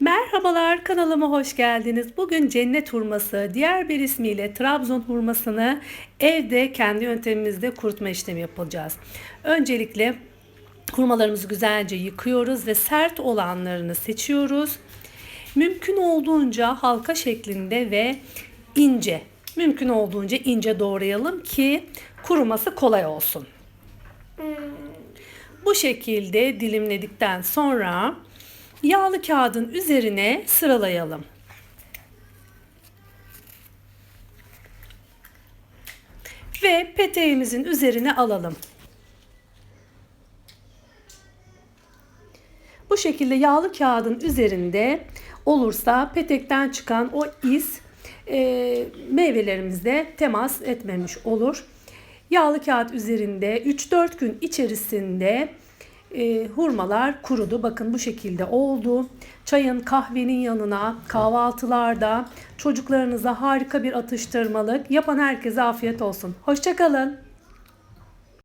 Merhabalar kanalıma hoş geldiniz. Bugün cennet hurması, diğer bir ismiyle Trabzon hurmasını evde kendi yöntemimizde kurutma işlemi yapacağız. Öncelikle hurmalarımızı güzelce yıkıyoruz ve sert olanlarını seçiyoruz. Mümkün olduğunca halka şeklinde ve ince, mümkün olduğunca ince doğrayalım ki kuruması kolay olsun. Bu şekilde dilimledikten sonra yağlı kağıdın üzerine sıralayalım. Ve peteğimizin üzerine alalım. Bu şekilde yağlı kağıdın üzerinde olursa petekten çıkan o iz e, meyvelerimizde temas etmemiş olur. Yağlı kağıt üzerinde 3-4 gün içerisinde e, hurmalar kurudu. Bakın bu şekilde oldu. Çayın, kahvenin yanına, kahvaltılarda çocuklarınıza harika bir atıştırmalık. Yapan herkese afiyet olsun. Hoşçakalın.